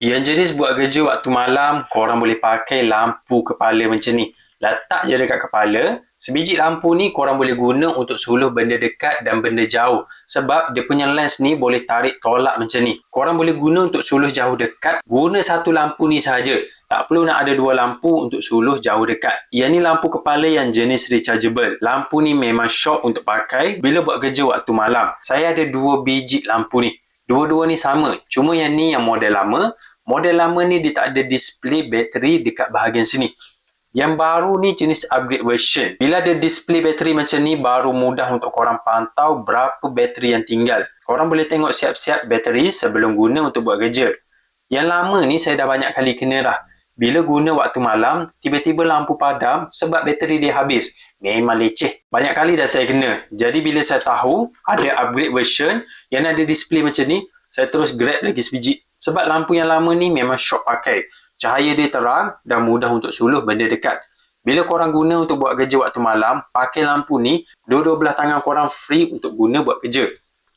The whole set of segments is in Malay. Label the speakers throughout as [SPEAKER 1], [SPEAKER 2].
[SPEAKER 1] Yang jenis buat kerja waktu malam, korang boleh pakai lampu kepala macam ni. Letak je dekat kepala. Sebiji lampu ni korang boleh guna untuk suluh benda dekat dan benda jauh. Sebab dia punya lens ni boleh tarik tolak macam ni. Korang boleh guna untuk suluh jauh dekat. Guna satu lampu ni saja. Tak perlu nak ada dua lampu untuk suluh jauh dekat. Yang ni lampu kepala yang jenis rechargeable. Lampu ni memang shock untuk pakai bila buat kerja waktu malam. Saya ada dua biji lampu ni. Dua-dua ni sama. Cuma yang ni yang model lama. Model lama ni dia tak ada display bateri dekat bahagian sini. Yang baru ni jenis upgrade version. Bila ada display bateri macam ni, baru mudah untuk korang pantau berapa bateri yang tinggal. Korang boleh tengok siap-siap bateri sebelum guna untuk buat kerja. Yang lama ni saya dah banyak kali kena dah. Bila guna waktu malam, tiba-tiba lampu padam sebab bateri dia habis. Memang leceh. Banyak kali dah saya kena. Jadi bila saya tahu ada upgrade version yang ada display macam ni, saya terus grab lagi sebiji. Sebab lampu yang lama ni memang shock pakai. Cahaya dia terang dan mudah untuk suluh benda dekat. Bila korang guna untuk buat kerja waktu malam, pakai lampu ni, dua-dua belah tangan korang free untuk guna buat kerja.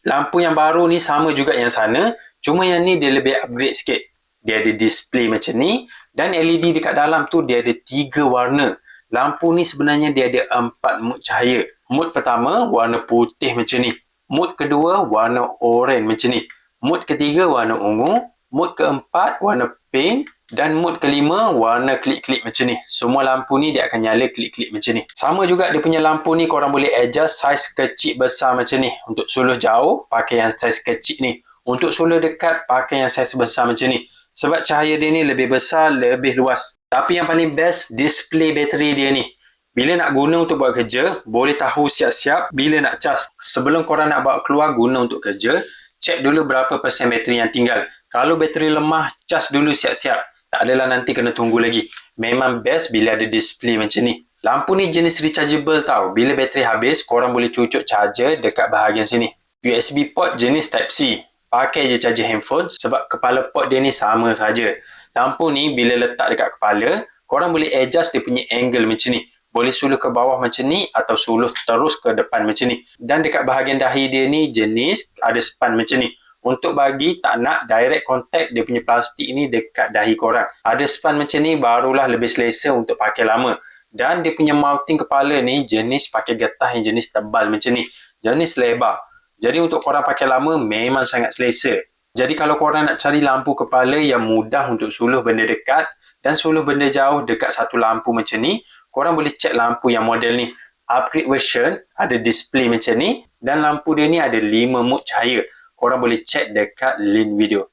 [SPEAKER 1] Lampu yang baru ni sama juga yang sana, cuma yang ni dia lebih upgrade sikit. Dia ada display macam ni dan LED dekat dalam tu dia ada tiga warna. Lampu ni sebenarnya dia ada empat mood cahaya. Mood pertama warna putih macam ni. Mood kedua warna oranye macam ni. Mood ketiga warna ungu, mood keempat warna pink dan mood kelima warna klik-klik macam ni. Semua lampu ni dia akan nyala klik-klik macam ni. Sama juga dia punya lampu ni korang boleh adjust saiz kecil besar macam ni. Untuk suluh jauh pakai yang saiz kecil ni. Untuk suluh dekat pakai yang saiz besar macam ni. Sebab cahaya dia ni lebih besar, lebih luas. Tapi yang paling best display bateri dia ni. Bila nak guna untuk buat kerja, boleh tahu siap-siap bila nak cas. Sebelum korang nak bawa keluar guna untuk kerja, cek dulu berapa persen bateri yang tinggal. Kalau bateri lemah, cas dulu siap-siap. Tak adalah nanti kena tunggu lagi. Memang best bila ada display macam ni. Lampu ni jenis rechargeable tau. Bila bateri habis, korang boleh cucuk charger dekat bahagian sini. USB port jenis Type-C. Pakai je charger handphone sebab kepala port dia ni sama saja. Lampu ni bila letak dekat kepala, korang boleh adjust dia punya angle macam ni boleh suluh ke bawah macam ni atau suluh terus ke depan macam ni. Dan dekat bahagian dahi dia ni jenis ada span macam ni. Untuk bagi tak nak direct contact dia punya plastik ni dekat dahi korang. Ada span macam ni barulah lebih selesa untuk pakai lama. Dan dia punya mounting kepala ni jenis pakai getah yang jenis tebal macam ni. Jenis lebar. Jadi untuk korang pakai lama memang sangat selesa. Jadi kalau korang nak cari lampu kepala yang mudah untuk suluh benda dekat dan suluh benda jauh dekat satu lampu macam ni, korang boleh check lampu yang model ni. Upgrade version ada display macam ni dan lampu dia ni ada 5 mode cahaya. Korang boleh check dekat link video.